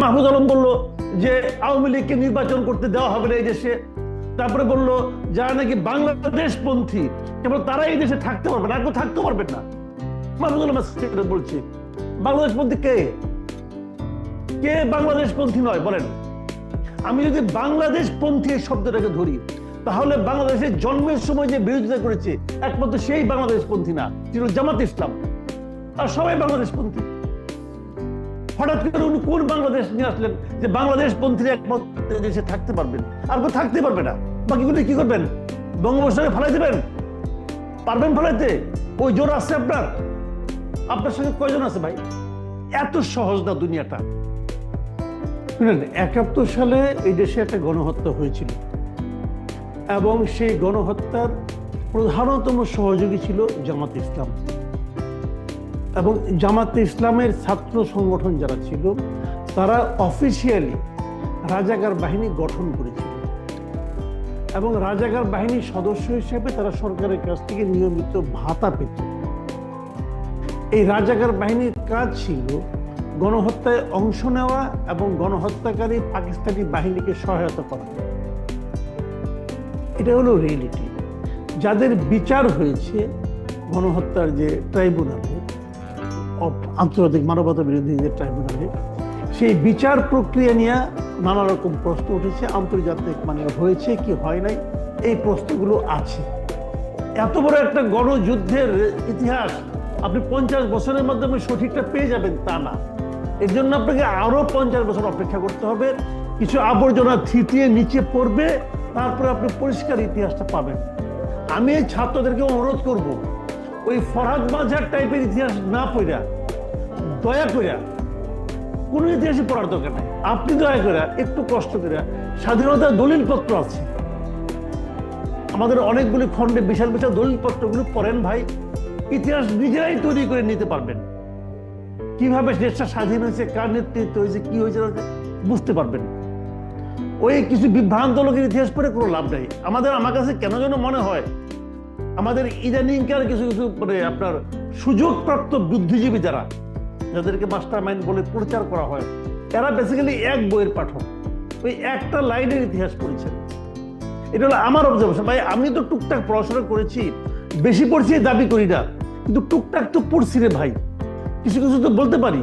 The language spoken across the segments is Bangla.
মাহমুদ আলম বলল যে আওয়ামী লীগকে নির্বাচন করতে দেওয়া হবে না এই দেশে। তারপরে বলল, যারা নাকি বাংলাদেশ পন্থী কেবল তারা এই দেশে থাকতে পারবে না থাকতে পারবেন না। মাহমুদ আলম বলছি। বাংলাদেশ পন্থী কে? কে বাংলাদেশ পন্থী নয়? বলেন। আমি যদি বাংলাদেশ পন্থী এই শব্দটাকে ধরি, তাহলে বাংলাদেশের জন্মের সময় যে বিরোধিতা করেছে, একমাত্র সেই বাংলাদেশ পন্থী না জামাত ইসলাম। আর সবাই বাংলাদেশ পন্থী হঠাৎ করে উনি কোন বাংলাদেশ নিয়ে আসলেন যে বাংলাদেশ পন্থীরা একমাত্র দেশে থাকতে পারবেন? আর কেউ থাকতে পারবে না। বাকিগুলো কি করবেন? বঙ্গোপসাগরে ফেলাই দেবেন? পারবেন ফেলাইতে? ওই জোর আছে আপনার? আপনার সঙ্গে কয়জন আছে ভাই? এত সহজ না দুনিয়াটা। শুনেন, একাত্তর সালে এই দেশে একটা গণহত্যা হয়েছিল। এবং সেই গণহত্যার প্রধানতম সহযোগী ছিল জামাত ইসলাম। এবং জামাত ইসলামের ছাত্র সংগঠন যারা ছিল, তারা অফিসিয়ালি রাজাকার বাহিনী গঠন করেছিল। এবং রাজাকার বাহিনীর সদস্য হিসেবে তারা সরকারের কাছ থেকে নিয়মিত ভাতা পেত। এই রাজাকার বাহিনীর কাজ ছিল গণহত্যায় অংশ নেওয়া এবং গণহত্যাকারী পাকিস্তানি বাহিনীকে সহায়তা করা। এটা হলো রিয়েলিটি যাদের বিচার হয়েছে, গণহত্যার যে ট্রাইব্যুনালে আন্তর্জাতিক মানবতা বিরোধী যে ট্রাইব্যুনালে, সেই বিচার প্রক্রিয়া নিয়ে নানা রকম প্রশ্ন উঠেছে, আন্তর্জাতিক মানে হয়েছে কি হয় নাই, এই প্রশ্নগুলো আছে। এত বড় একটা গণযুদ্ধের ইতিহাস, আপনি পঞ্চাশ বছরের মাধ্যমে সঠিকটা পেয়ে যাবেন তা না। এর জন্য আপনাকে আরও পঞ্চাশ বছর অপেক্ষা করতে হবে, কিছু আবর্জনা থিতিয়ে নিচে পড়বে, তারপরে আপনি পরিষ্কার ইতিহাসটা পাবেন। আমি এই ছাত্রদেরকে অনুরোধ করব ওই ফরহাদ মাঝার টাইপের ইতিহাস না পড়া দয়া কইরা কোনো ইতিহাসই পড়ার দরকার নাই। আপনি দয়া করে একটু কষ্ট করে স্বাধীনতার দলিলপত্র আছে। আমাদের অনেকগুলি খণ্ডে বিশাল বিশাল দলিল দলিলপত্রগুলো পড়েন ভাই ইতিহাস নিজেরাই তৈরি করে নিতে পারবেন। কীভাবে দেশটা স্বাধীন হয়েছে কার নেতৃত্ব হয়েছে কি হয়েছে, বুঝতে পারবেন। ওই কিছু বিভ্রান্ত লোকের ইতিহাস পড়ে কোনো লাভ নেই। আমাদের আমার কাছে কেন যেন মনে হয় আমাদের ইদানিংকার কিছু কিছু মানে আপনার সুযোগপ্রাপ্ত বুদ্ধিজীবী যারা, যাদেরকে মাস্টার মাইন্ড বলে প্রচার করা হয়, এরা বেসিক্যালি এক বইয়ের পাঠক। ওই একটা লাইনের ইতিহাস পড়েছেন। এটা হলো আমার অবজারভেশন ভাই, আমি তো টুকটাক পড়াশোনা করেছি, বেশি পড়ছি দাবি করি না, কিন্তু টুকটাক তো পড়ছি রে ভাই। কিছু কিছু তো বলতে পারি।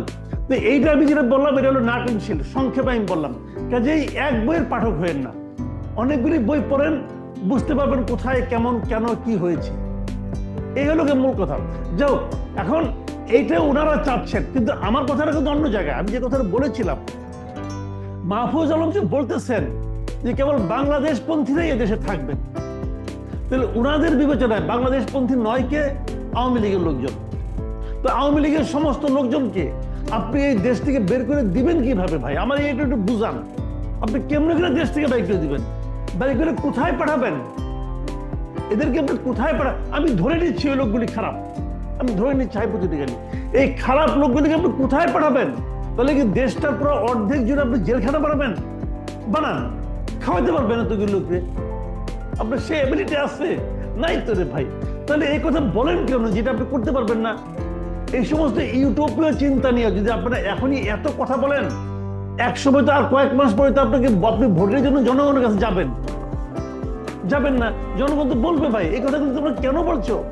তো এইটা আমি যেটা বললাম, এটা হলো নাটনশীল, সংক্ষেপে আমি বললাম। কাজেই এক বইয়ের পাঠক হয়েন না। অনেকগুলি বই পড়েন বুঝতে পারবেন কোথায়, কেমন, কেন, কি হয়েছে। এই হলো মূল কথা। যাও এখন এইটা ওনারা চাচ্ছেন, কিন্তু আমার কথাটা কিন্তু অন্য জায়গায়। আমি যে কথাটা বলেছিলাম, মাহফুজ আলম যে বলতেছেন যে কেবল বাংলাদেশ পন্থীরাই এদেশে থাকবেন, তাহলে ওনাদের বিবেচনায় বাংলাদেশ পন্থী নয় কে? আওয়ামী লীগের লোকজন। তো আওয়ামী লীগের সমস্ত লোকজনকে আপনি এই দেশ থেকে বের করে দিবেন কীভাবে ভাই? আমার এইটা একটু বুঝান। আপনি কেমনে করে দেশ থেকে বাইক করে দিবেন? করে কোথায় পাঠাবেন? এদেরকে আপনি কোথায় পাঠা আমি ধরে নিচ্ছি ওই লোকগুলি খারাপ। আমি ধরে নিচ্ছি হাইপোথেটিক্যালি। এই খারাপ লোকগুলিকে আপনি কোথায় পাঠাবেন? তাহলে কি দেশটার পুরো অর্ধেক জুড়ে আপনি জেলখানা বানাবেন? বানান। খাওয়াইতে পারবেন এতগুলো লোককে। আপনার সে এবিলিটি আছে। নাই তো রে ভাই। তাহলে এই কথা বলেন কেন? যেটা আপনি করতে পারবেন না। এই সমস্ত ইউটোপীয় চিন্তা নিয়ে যদি আপনারা এখনই এত কথা বলেন এক সময় তো আর কয়েক মাস পরে তো আপনাকে আপনি ভোটের জন্য জনগণের কাছে যাবেন। যাবেন না। জনগণ তো বলবে ভাই, এই কথা কিন্তু তোমরা কেন বলছো?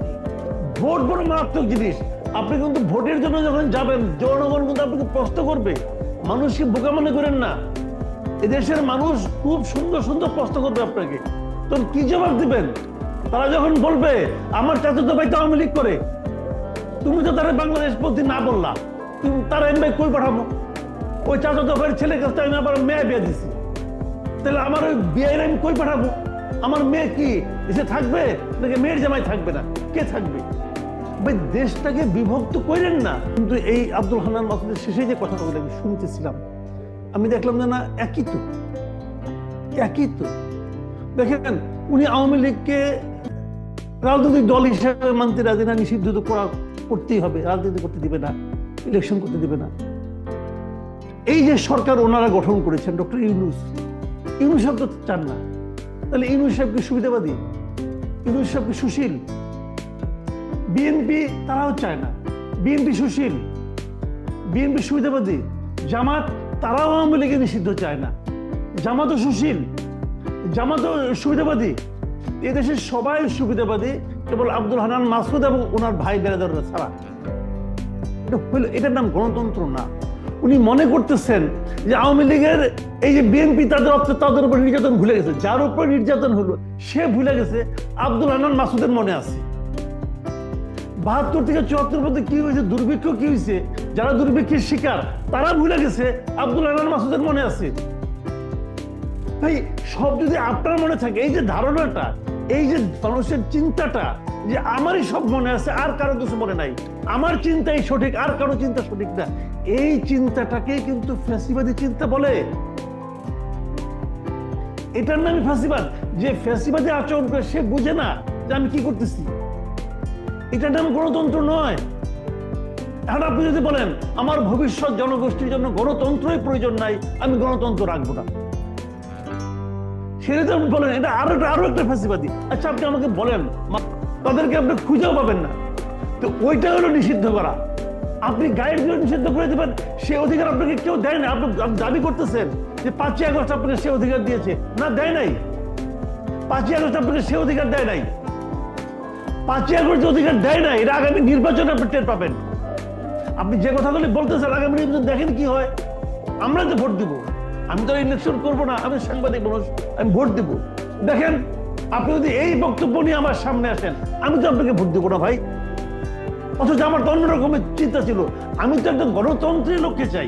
ভোট বড় মারাত্মক জিনিস। আপনি কিন্তু ভোটের জন্য যখন যাবেন, জনগণ কিন্তু আপনাকে প্রশ্ন করবে। মানুষকে বোকা মনে করেন না। এদেশের মানুষ খুব সুন্দর সুন্দর প্রশ্ন করবে আপনাকে। তখন কি জবাব দিবেন? তারা যখন বলবে, আমার চাচাতো ভাই তো আওয়ামী লীগ করে। তুমি তো তারা বাংলাদেশ প্রতি না বললা। তুমি তারা এমনি কই পাঠাবো? ওই চাচাতো ভাইয়ের ছেলের কাছে আমি আবার মেয়ে বিয়ে দিছি। তাহলে আমার ওই বিয়ের আমি কই পাঠাবো? আমার মেয়ে কি দেশে থাকবে নাকি মেয়ের জামাই থাকবে না? কে থাকবে? ভাই, দেশটাকে বিভক্ত করেন না। কিন্তু এই আব্দুল হান্নান মাসুদের শেষে যে কথাটা আমি শুনতেছিলাম, আমি দেখলাম যে না, একই তো। একই তো। দেখেন, উনি আওয়ামী লীগকে রাজনৈতিক দল হিসেবে মানতে রাজি না, নিষিদ্ধ করা করতেই হবে। রাজনীতি করতে দিবে না ইলেকশন করতে দিবে না। এই যে সরকার ওনারা গঠন করেছেন, ডক্টর ইউনুস ইউনুস সাহেব তো চান না। তাহলে ইউনুস সাহেবকে সুবিধাবাদী? ইউনুস সাহেবকে সুশীল? বিএনপি তারাও চায় না। বিএনপি সুশীল? বিএনপি সুবিধাবাদী? জামাত তারাও আওয়ামী লীগের নিষিদ্ধ চায় না। জামাতও সুশীল? জামাতও সুবিধাবাদী? এদেশের সবাই সুবিধাবাদী, কেবল আব্দুল হানান মাসুদ এবং ওনার ভাই বেরাদাররা ছাড়া। এটা হইল- এটার নাম গণতন্ত্র না। উনি মনে করতেছেন যে আওয়ামী লীগের এই যে বিএনপি তাদের তাদের উপর নির্যাতন ভুলে গেছে। যার উপর নির্যাতন হলো, সে ভুলে গেছে। আব্দুল হানান মাসুদের মনে আছে। বাহাত্তর থেকে চুয়াত্তর মধ্যে কি হয়েছে? দুর্ভিক্ষ কি হয়েছে? যারা দুর্ভিক্ষের শিকার, তারা ভুলে গেছে। আব্দুল হানান মাসুদের মনে আছে। ভাই, সব যদি আপনার মনে থাকে, এই যে ধারণাটা, এই যে মানুষের চিন্তাটা যে আমারই সব মনে আছে, আর কারও কিছু মনে নাই। আমার চিন্তাই সঠিক, আর কারও চিন্তা সঠিক না। এই চিন্তাটাকে কিন্তু ফ্যাসিবাদী চিন্তা বলে। এটার নামই ফ্যাসিবাদ। যে ফ্যাসিবাদী আচরণ করে সে বুঝে না যে আমি কি করতেছি। এটার নাম গণতন্ত্র নয়। এখন আপনি যদি বলেন, আমার ভবিষ্যৎ জনগোষ্ঠীর জন্য গণতন্ত্রই প্রয়োজন নাই, আমি গণতন্ত্র রাখব না। সেটা বলেন, এটা আরও আরও একটা ফ্যাসিবাদী। আচ্ছা আপনি আমাকে বলেন তাদেরকে আপনি খুঁজেও পাবেন না। তো ওইটা হলো নিষিদ্ধ করা। আপনি গাইডগুলো নিষিদ্ধ করে দেবেন, সে অধিকার আপনাকে কেউ দেয় না। আপনি দাবি করতেছেন যে পাঁচই আগস্ট আপনাকে সে অধিকার দিয়েছে। না, দেয় নাই। পাঁচই আগস্ট আপনাকে সে অধিকার দেয় নাই। পাঁচই আগস্ট যে অধিকার দেয় নাই, এটা আগামী নির্বাচনে আপনি টের পাবেন। আপনি যে কথাগুলি বলতেছেন, আগামী নির্বাচন দেখেন কি হয়। আমরা তো ভোট দিব, আমি তো ইলেকশন করব না, আমি সাংবাদিক মানুষ, আমি ভোট দিব। দেখেন আপনি যদি এই বক্তব্য নিয়ে আমার সামনে আসেন, আমি তো আপনাকে ভোট দিব না ভাই। অথচ আমার তো অন্য রকমের চিন্তা ছিল। আমি তো একদম গণতন্ত্রের লোককে চাই।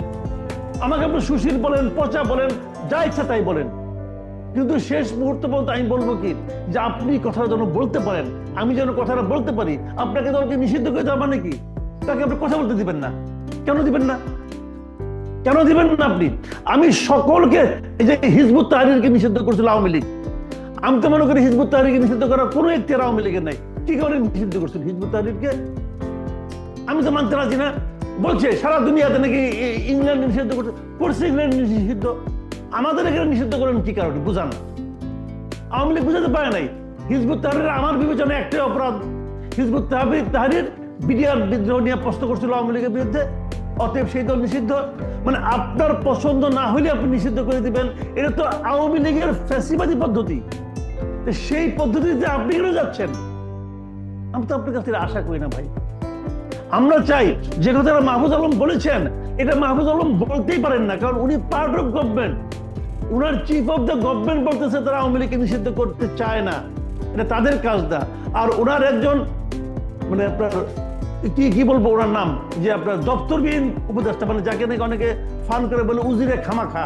আমাকে আপনি সুশীল বলেন, পচা বলেন, যা ইচ্ছা তাই বলেন। কিন্তু শেষ মুহূর্ত পর্যন্ত আমি বলব কি, যে আপনি কথাটা যেন বলতে পারেন, আমি যেন কথাটা বলতে পারি, আপনাকে দলকে নিষিদ্ধ করে দেওয়া মানে কি? তাকে আপনি কথা বলতে দিবেন না। কেন দিবেন না? কেন দিবেন না আপনি? আমি সকলকে এই যে হিজবুত তাহরিরকে নিষিদ্ধ করছিল আওয়ামী লীগ। আমি তো মনে করি হিজবুত তাহরিরকে নিষিদ্ধ করার কোনো একটি আওয়ামী লীগের নাই। কি করে নিষিদ্ধ করছিল হিজবুত তাহরিরকে? আমি তো মানতে রাজি না। বলছে, সারা দুনিয়াতে নাকি ইংল্যান্ড নিষিদ্ধ করছে। করছে ইংল্যান্ড নিষিদ্ধ। আমাদের এখানে নিষিদ্ধ করেন কি কারণে? বুঝান। আওয়ামী লীগ বুঝাতে পারে নাই। হিজবুত তাহরির আমার বিবেচনায় একটাই অপরাধ। হিজবুত তাহরির তাহরির বিডিআর বিদ্রোহ নিয়ে প্রশ্ন করছিল আওয়ামী লীগের বিরুদ্ধে। অতএব সেই দল নিষিদ্ধ। মানে আপনার পছন্দ না হলে আপনি নিষিদ্ধ করে দিবেন। এটা তো আওয়ামী লীগের ফ্যাসিবাদী পদ্ধতি। সেই পদ্ধতিতে আপনি কেন যাচ্ছেন, আমি তো আপনার কাছ থেকে আশা করি না ভাই। আমরা চাই যে কথাটা মাহফুজ আলম বলেছেন, এটা মাহফুজ আলম বলতেই পারেন না, কারণ উনি পার্ট অফ গভর্নমেন্ট উনার চিফ অফ দ্য গভর্নমেন্ট বলতেছে, তারা আওয়ামী লীগকে নিষিদ্ধ করতে চায় না। এটা তাদের কাজ না আর ওনার একজন মানে আপনার, কি কি বলব ওনার নাম? যে আপনার দপ্তরবিহীন উপদেষ্টা মানে যাকে নাকি অনেকে ফান করে বলে, উজিরে খামাখা।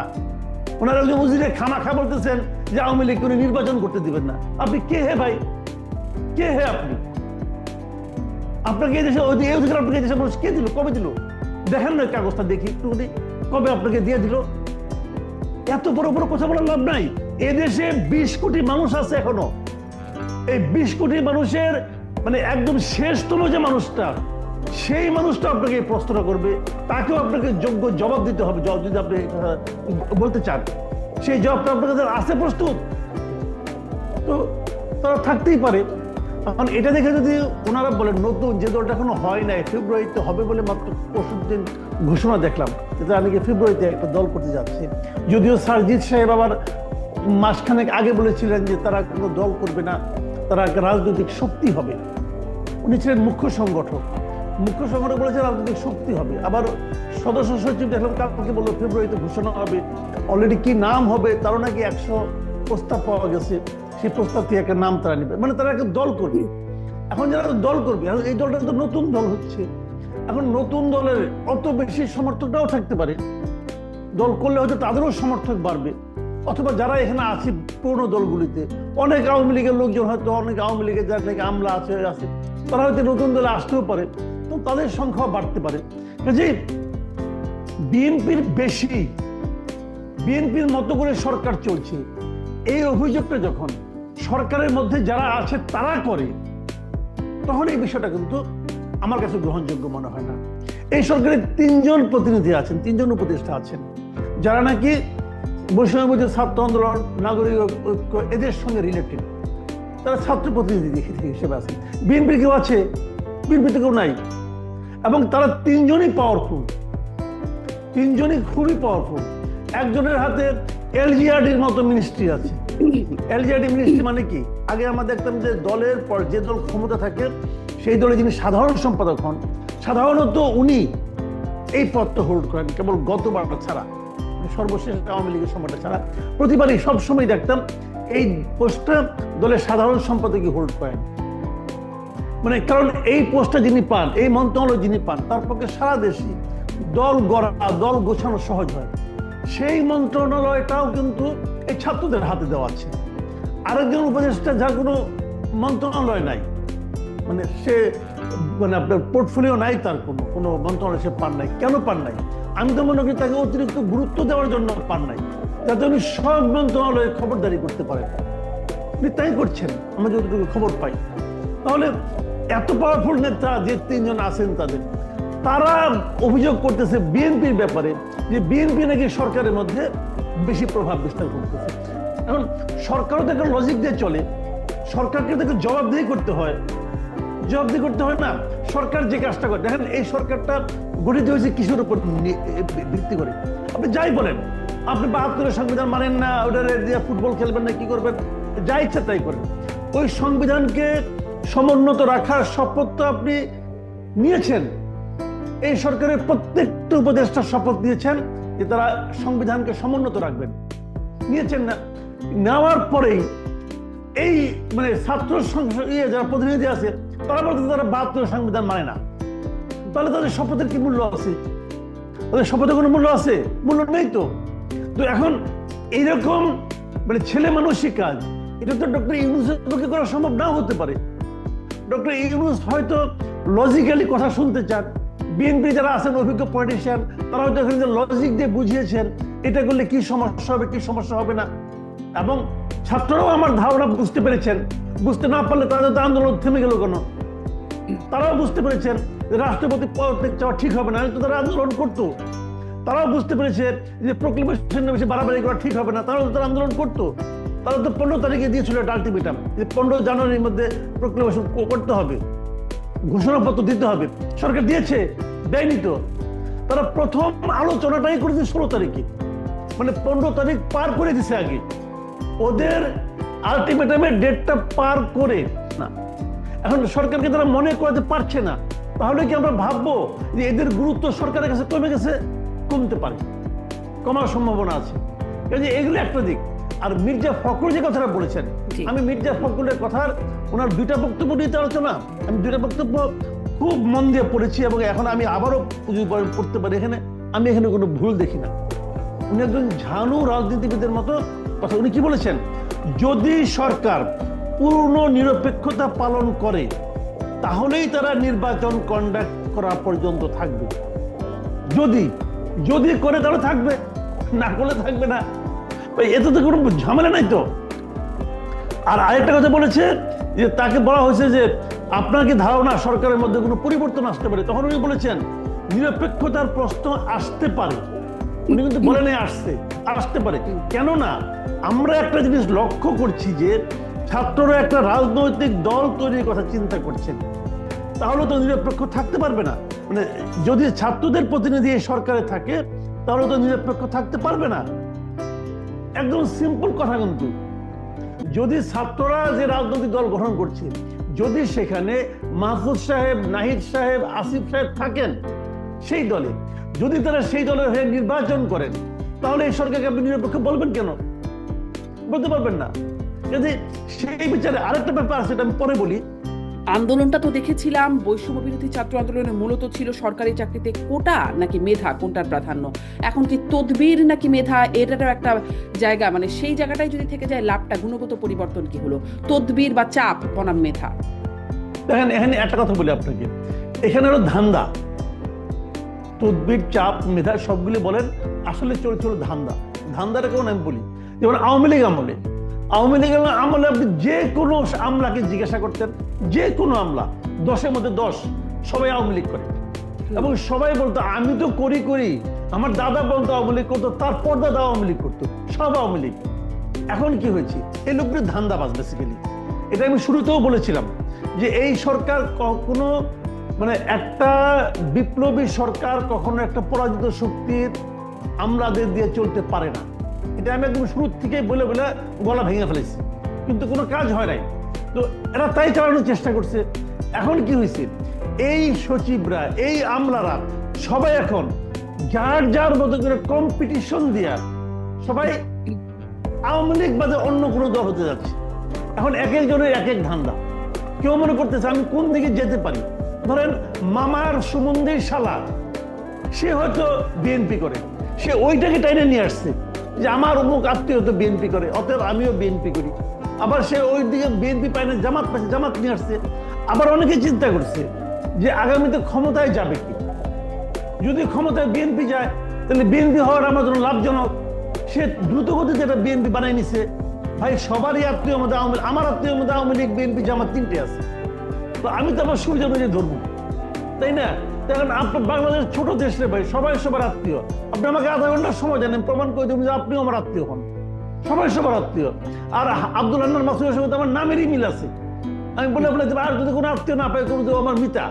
ওনার একজন উজিরে খামাখা বলতেছেন যে আওয়ামী লীগ উনি নির্বাচন করতে দিবেন না। আপনি কে হে ভাই? কে হে আপনি? আপনাকে এই দেশে ওই- এই অধিকার আপনাকে এই দেশের মানুষ কে দিল? কবে দিল? দেখেন না কাগজটা দেখি একটুখানি কবে আপনাকে দিয়ে দিল? এত বড় বড় কথা বলার লাভ নাই। এদেশে বিশ কোটি মানুষ আছে এখনও। এই বিশ কোটি মানুষের মানে একদম শেষতম যে মানুষটা সেই মানুষটা আপনাকে এই প্রশ্নটা করবে, তাকেও আপনাকে যোগ্য জবাব দিতে হবে যদি আপনি বলতে চান। সেই জবাবটা আপনার কাছে আছে প্রস্তুত? তো তারা থাকতেই পারে। এখন এটা দেখে যদি ওনারা বলেন, নতুন যে দলটা এখনও হয় নাই, ফেব্রুয়ারিতে হবে বলে মাত্র পরশু দিন ঘোষণা দেখলাম যে আমি ফেব্রুয়ারিতে একটা দল করতে যাচ্ছি। যদিও সারজিৎ সাহেব আবার মাসখানেক আগে বলেছিলেন যে তারা কোনো দল করবে না, তারা রাজনৈতিক শক্তি হবে। উনি ছিলেন মুখ্য সংগঠক। মুখ্য সংগঠক বলেছে রাজনৈতিক শক্তি হবে। আবার সদস্য সচিব দেখলাম কালকে বলল ফেব্রুয়ারিতে ঘোষণা হবে। অলরেডি কি নাম হবে তারও নাকি একশো প্রস্তাব পাওয়া গেছে। সেই প্রস্তাব থেকে একটা নাম তারা নেবে। মানে তারা একটা দল করবে। এখন যারা দল করবে এই দলটা তো নতুন দল হচ্ছে। এখন নতুন দলের অত বেশি সমর্থকটাও থাকতে পারে। দল করলে হয়তো তাদেরও সমর্থক বাড়বে। অথবা যারা এখানে আছে পুরনো দলগুলিতে, অনেক আওয়ামী লীগের লোকজন হয়তো, অনেক আওয়ামী লীগের যারা নাকি আমলা আছে আছে, তারা হয়তো নতুন দলে আসতেও পারে। তাদের সংখ্যা বাড়তে পারে। বিএনপির বেশি, বিএনপির মতো করে সরকার চলছে। এই অভিযোগটা যখন সরকারের মধ্যে যারা আছে তারা করে, তখন এই বিষয়টা কিন্তু আমার কাছে গ্রহণযোগ্য মনে হয় না। এই সরকারের তিনজন প্রতিনিধি আছেন, তিনজন উপদেষ্টা আছেন, যারা নাকি বৈষম্য ছাত্র আন্দোলন, নাগরিক ঐক্য, এদের সঙ্গে রিলেটেড তারা ছাত্র প্রতিনিধি হিসেবে আছেন। বিএনপি কেউ আছে? বিএনপিতে কেউ নাই। এবং তারা তিনজনই পাওয়ারফুল তিনজনই খুবই পাওয়ারফুল একজনের হাতে এলজিআরডির মতো মিনিস্ট্রি আছে। এলজিআরডি মিনিস্ট্রি মানে কি? আগে আমরা দেখতাম যে দলের পর যে দল ক্ষমতা থাকে, সেই দলে যিনি সাধারণ সম্পাদক হন, সাধারণত উনি এই পদটা হোল্ড করেন, কেবল গতবার ছাড়া। সর্বশেষ আওয়ামী লীগের সময়টা ছাড়া। প্রতিবারই সবসময় দেখতাম এই পোস্টটা দলের সাধারণ সম্পাদকই হোল্ড করেন। মানে কারণ এই পোস্টটা যিনি পান, এই মন্ত্রণালয় যিনি পান, তার পক্ষে সারা দেশে দল গড়া, দল গোছানো সহজ হয়। সেই মন্ত্রণালয়টাও কিন্তু এই ছাত্রদের হাতে দেওয়া আছে। আরেকজন উপদেষ্টা যার কোনো মন্ত্রণালয় নাই মানে সে মানে আপনার পোর্টফোলিও নাই তার কোনো কোনো মন্ত্রণালয় সে পান নাই। কেন পান নাই? আমি তো মনে করি তাকে অতিরিক্ত গুরুত্ব দেওয়ার জন্য পান নাই। যাতে উনি সব মন্ত্রণালয়ে খবরদারি করতে পারেন উনি তাই করছেন, আমরা যতটুকু খবর পাই। তাহলে এত পাওয়ারফুল নেতা যে তিনজন আছেন তাদের। তারা অভিযোগ করতেছে বিএনপির ব্যাপারে যে বিএনপি নাকি সরকারের মধ্যে বেশি প্রভাব বিস্তার করতেছে। এখন সরকারও তো লজিক দিয়ে চলে। সরকারকে তো একটা জবাবদিহি করতে হয়। জবাবদিহি করতে হয় না, সরকার যে কাজটা করে। দেখেন, এই সরকারটা গঠিত হয়েছে কিসের উপর ভিত্তি করে? আপনি যাই বলেন, আপনি বাহাত্তরের সংবিধান মানেন না ওটা ফুটবল খেলবেন না, কি করবেন? যা ইচ্ছা তাই করেন। ওই সংবিধানকে সমুন্নত রাখার শপথ তো আপনি নিয়েছেন। এই সরকারের প্রত্যেকটা উপদেষ্টা শপথ নিয়েছেন যে তারা সংবিধানকে সমুন্নত রাখবেন। নিয়েছেন না। নেওয়ার পরেই এই মানে ছাত্র ইয়ে যারা প্রতিনিধি আছে, তারা বলতে তারা বাহাত্তর সংবিধান মানে না। তাহলে তাদের শপথের কি মূল্য আছে? তাদের শপথের কোনো মূল্য আছে? মূল্য নেই তো। তো এখন এইরকম মানে ছেলে মানুষই কাজ, এটা তো ডক্টর ইউনুসের পক্ষে করা সম্ভব নাও হতে পারে। ডক্টর ইউনুস হয়তো লজিক্যালি কথা শুনতে চান। বিএনপি যারা আছেন, অভিজ্ঞ পলিটিশিয়ান তারা হয়তো এখানে লজিক দিয়ে বুঝিয়েছেন, এটা করলে কি সমস্যা হবে, কি সমস্যা হবে না? এবং ছাত্ররাও আমার ধারণা বুঝতে পেরেছেন। বুঝতে না পারলে তাদের তো আন্দোলন থেমে গেল কেন? তারাও বুঝতে পেরেছেন রাষ্ট্রপতি পদত্যাগ চাওয়া ঠিক হবে না তারা আন্দোলন করতো। তারাও বুঝতে পেরেছে যে প্রক্লেমেশন বেশি বাড়াবাড়ি করা ঠিক হবে না, তারাও তারা আন্দোলন করতো। তারা তো পনেরো তারিখে দিয়েছিল একটা আলটিমেটাম যে পনেরো জানুয়ারির মধ্যে প্রক্লেমেশন করতে হবে। ঘোষণাপত্র দিতে হবে। সরকার দিয়েছে, দেয়নি তো। তারা প্রথম আলোচনাটাই করেছে ষোলো তারিখে। মানে পনেরো তারিখ পার করে দিছে আগে। ওদের আলটিমেটামের ডেটটা পার করে। না। এখন সরকারকে তারা মনে করাতে পারছে না। তাহলে কি আমরা ভাববো যে এদের গুরুত্ব সরকারের কাছে কমে গেছে? কমতে পারে। কমার সম্ভাবনা আছে। এগুলো একটা দিক। আর মির্জা ফখরুল যে কথাটা বলেছেন আমি মির্জা ফখরুলের কথার ওনার দুইটা বক্তব্য নিয়ে আলোচনা। আমি দুইটা বক্তব্য খুব মন দিয়ে পড়েছি এবং এখন আমি আবারও পড়ে- পড়তে পারি এখানে। আমি এখানে কোনো ভুল দেখি না। উনি একজন ঝানু রাজনীতিবিদের মতো কথা। উনি কি বলেছেন? যদি সরকার পূর্ণ নিরপেক্ষতা পালন করে তাহলেই তারা নির্বাচন কন্ডাক্ট করা পর্যন্ত থাকবে। যদি যদি করে তাহলে থাকবে না করলে থাকবে না। এতে তো কোনো ঝামেলা নাই তো? আর আরেকটা কথা বলেছে যে তাকে বলা হয়েছে যে আপনার কি ধারণা সরকারের মধ্যে কোনো পরিবর্তন আসতে পারে? তখন উনি বলেছেন, নিরপেক্ষতার প্রশ্ন আসতে পারে। উনি কিন্তু বলেন আসছে, আসতে পারে। কেননা, আমরা একটা জিনিস লক্ষ্য করছি যে ছাত্ররা একটা রাজনৈতিক দল তৈরির কথা চিন্তা করছেন। তাহলে তো নিরপেক্ষ থাকতে পারবে না। মানে যদি ছাত্রদের প্রতিনিধি এই সরকারে থাকে, তাহলে তো নিরপেক্ষ থাকতে পারবে না। একদম সিম্পল কথা কিন্তু। যদি ছাত্ররা যে রাজনৈতিক দল গঠন করছে, যদি সেখানে মাহফুজ সাহেব, নাহিদ সাহেব, আসিফ সাহেব থাকেন সেই দলে, যদি তারা সেই দলের হয়ে নির্বাচন করেন, তাহলে এই সরকারকে আপনি নিরপেক্ষ বলবেন কেন? বলতে পারবেন না। যদি সেই বিচারে আরেকটা ব্যাপার আছে সেটা আমি পরে বলি। আন্দোলনটা তো দেখেছিলাম। বৈষম্য বিরোধী ছাত্র আন্দোলনে মূলত ছিল সরকারি চাকরিতে কোটা নাকি মেধা, কোনটার প্রাধান্য? এখন কি তদবির নাকি মেধা? এটারও একটা জায়গা মানে সেই জায়গাটাই যদি থেকে যায়, লাভটা, গুণগত পরিবর্তন কি হলো? তদবির বা চাপ, বনাম মেধা। দেখেন, এখানে একটা কথা বলি আপনাকে। এখানে হলো ধান্দা। তদবির, চাপ, মেধা সবগুলি বলেন আসলে চলছিল ধান্দা। ধান্দাটা কেমন আমি বলি। যেমন আওয়ামী লীগ আমলে আওয়ামী লীগ আমলে আপনি যে কোনো আমলাকে জিজ্ঞাসা করতেন, যে কোনো আমলা, দশের মধ্যে দশ, সবাই আওয়ামী লীগ করে। এবং সবাই বলতো, আমি তো করি করি। আমার দাদা পর্যন্ত আওয়ামী লীগ করতো তার পর্দাদা আওয়ামী লীগ করতো। সব আওয়ামী লীগ। এখন কি হয়েছে? এই লোকগুলি ধান্দাবাজ বেসিক্যালি এটা আমি শুরুতেও বলেছিলাম যে এই সরকার কখনো মানে একটা বিপ্লবী সরকার কখনো একটা পরাজিত শক্তির আমলাদের দিয়ে চলতে পারে না। এটা আমি একদম শুরু থেকেই বলে বলে গলা ভেঙে ফেলেছি। কিন্তু কোনো কাজ হয় নাই। তো এরা তাই চালানোর চেষ্টা করছে। এখন কি হয়েছে? এই সচিবরা, এই আমলারা সবাই এখন যার যার মতো করে কম্পিটিশন দিয়া সবাই আওয়ামী লীগ বাদে অন্য কোনো দল হতে যাচ্ছে। এখন এক একজনের এক এক ধান্দা। কেউ মনে করতেছে, আমি কোন দিকে যেতে পারি? ধরেন, মামার সুমন্দির শালা, সে হয়তো বিএনপি করে। সে ওইটাকে টাইনে নিয়ে আসছে। যে আমার অমুক আত্মীয় তো বিএনপি করে, অতএব আমিও বিএনপি করি। আবার সে ওই দিকে বিএনপি পায় না, জামাত পাচ্ছে জামাত নিয়ে আসছে। আবার অনেকে চিন্তা করছে যে আগামীতে ক্ষমতায় যাবে কি? যদি ক্ষমতায় বিএনপি যায়, তাহলে বিএনপি হওয়ার আমার জন্য লাভজনক। সে দ্রুত গতিতে এটা বিএনপি বানাই নিছে। ভাই, সবারই আত্মীয় মধ্যে আওয়ামী, আমার আত্মীয় মধ্যে আওয়ামী লীগ বিএনপি জামাত তিনটে আছে। তো আমি তো আমার সূর্য অনুযায়ী ধরবো। তাই না? দেখেন আপনার বাংলাদেশ ছোট দেশ রে ভাই, সবাই সবার আত্মীয়। আপনি আমাকে আধা ঘণ্টার সময় জানেন প্রমাণ করে দেবেন যে আপনিও আমার আত্মীয় হন। সবাই সবার আত্মীয়। আর আব্দুল হান্নান মাসুদের সঙ্গে আমার নামেরই মিল আছে। আমি বলে আপনার আর যদি কোনো আত্মীয় না পাই কোনো আমার মিতা।